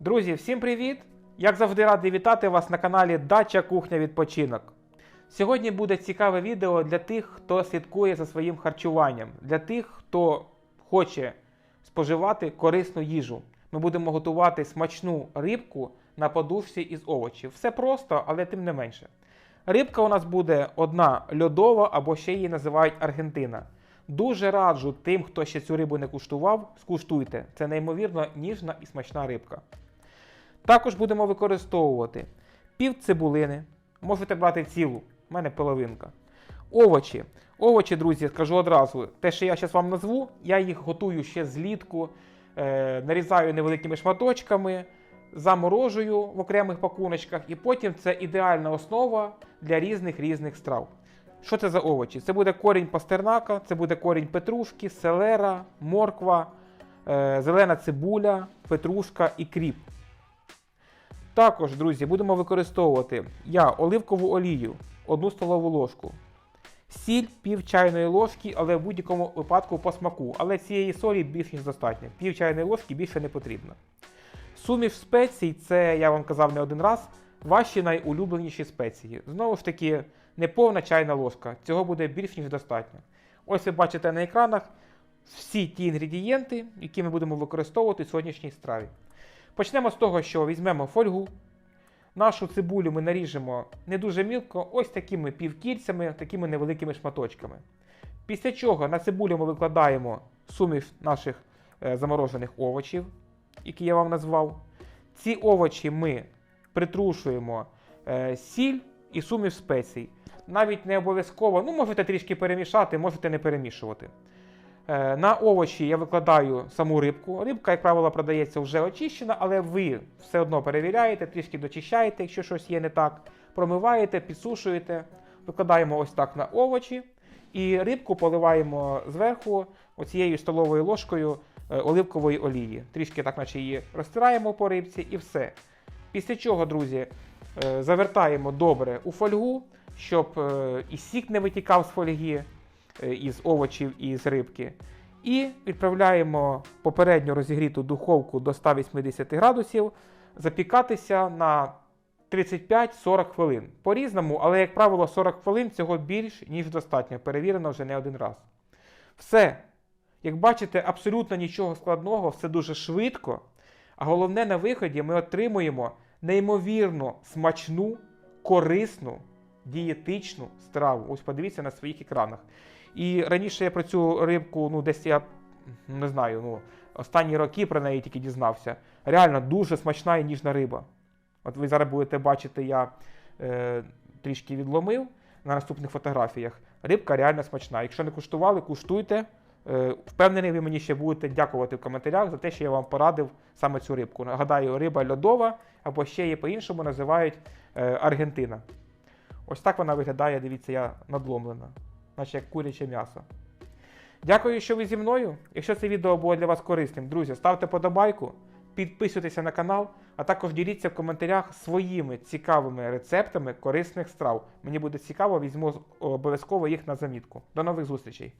Друзі, всім привіт! Як завжди радий вітати вас на каналі Дача Кухня Відпочинок. Сьогодні буде цікаве відео для тих, хто слідкує за своїм харчуванням, для тих, хто хоче споживати корисну їжу. Ми будемо готувати смачну рибку на подушці із овочів. Все просто, але тим не менше. Рибка у нас буде одна льодова або ще її називають Аргентина. Дуже раджу тим, хто ще цю рибу не куштував, скуштуйте. Це неймовірно ніжна і смачна рибка. Також будемо використовувати пів цибулини, можете брати цілу, в мене половинка. Овочі. Овочі, друзі, скажу одразу, те, що я зараз вам назву, я їх готую ще злітку, е, нарізаю невеликими шматочками, заморожую в окремих пакуночках, і потім це ідеальна основа для різних різних страв. Що це за овочі? Це буде корінь пастернака, це буде корінь петрушки, селера, морква, е, зелена цибуля, петрушка і кріп. Також, друзі, будемо використовувати я оливкову олію, 1 столову ложку, сіль пів чайної ложки, але в будь-якому випадку по смаку. Але цієї солі більш ніж достатньо. Пів чайної ложки більше не потрібно. Суміш спецій, це я вам казав не один раз, ваші найулюбленіші спеції. Знову ж таки, не повна чайна ложка. Цього буде більш ніж достатньо. Ось ви бачите на екранах всі ті інгредієнти, які ми будемо використовувати в сьогоднішній страві. Почнемо з того, що візьмемо фольгу. Нашу цибулю ми наріжемо не дуже мілко, ось такими півкільцями, такими невеликими шматочками. Після чого на цибулю ми викладаємо суміш наших е, заморожених овочів, які я вам назвав. Ці овочі ми притрушуємо е, сіль і суміш спецій. Навіть не обов'язково, ну можете трішки перемішати, можете не перемішувати. Е, На овочі я викладаю саму рибку. Рибка, як правило, продається вже очищена, але ви все одно перевіряєте, трішки дочищаєте, якщо щось є не так. Промиваєте, підсушуєте. Викладаємо ось так на овочі. І рибку поливаємо зверху оцією столовою ложкою е, оливкової олії. Трішки так, наче її розтираємо по рибці і все. Після чого, друзі, е, завертаємо добре у фольгу, щоб і сік не витікав з фольги із овочів і з рибки. І відправляємо попередньо розігріту духовку до 180 градусів запікатися на 35-40 хвилин. По-різному, але, як правило, 40 хвилин цього більш ніж достатньо. Перевірено вже не один раз. Все. Як бачите, абсолютно нічого складного, все дуже швидко. А головне, на виході ми отримуємо неймовірно смачну, корисну, дієтичну страву. Ось подивіться на своїх екранах. І раніше я про цю рибку, ну, десь я не знаю, ну, останні роки про неї тільки дізнався. Реально дуже смачна і ніжна риба. От ви зараз будете бачити, я е, трішки відломив на наступних фотографіях. Рибка реально смачна. Якщо не куштували, куштуйте. Е, впевнений, ви мені ще будете дякувати в коментарях за те, що я вам порадив саме цю рибку. Нагадаю, риба льодова, або ще її по-іншому називають е, Аргентина. Ось так вона виглядає, дивіться, я надломлена, наче як куряче м'ясо. Дякую, що ви зі мною. Якщо це відео було для вас корисним, друзі, ставте подобайку, підписуйтеся на канал, а також діліться в коментарях своїми цікавими рецептами корисних страв. Мені буде цікаво, візьму обов'язково їх на замітку. До нових зустрічей!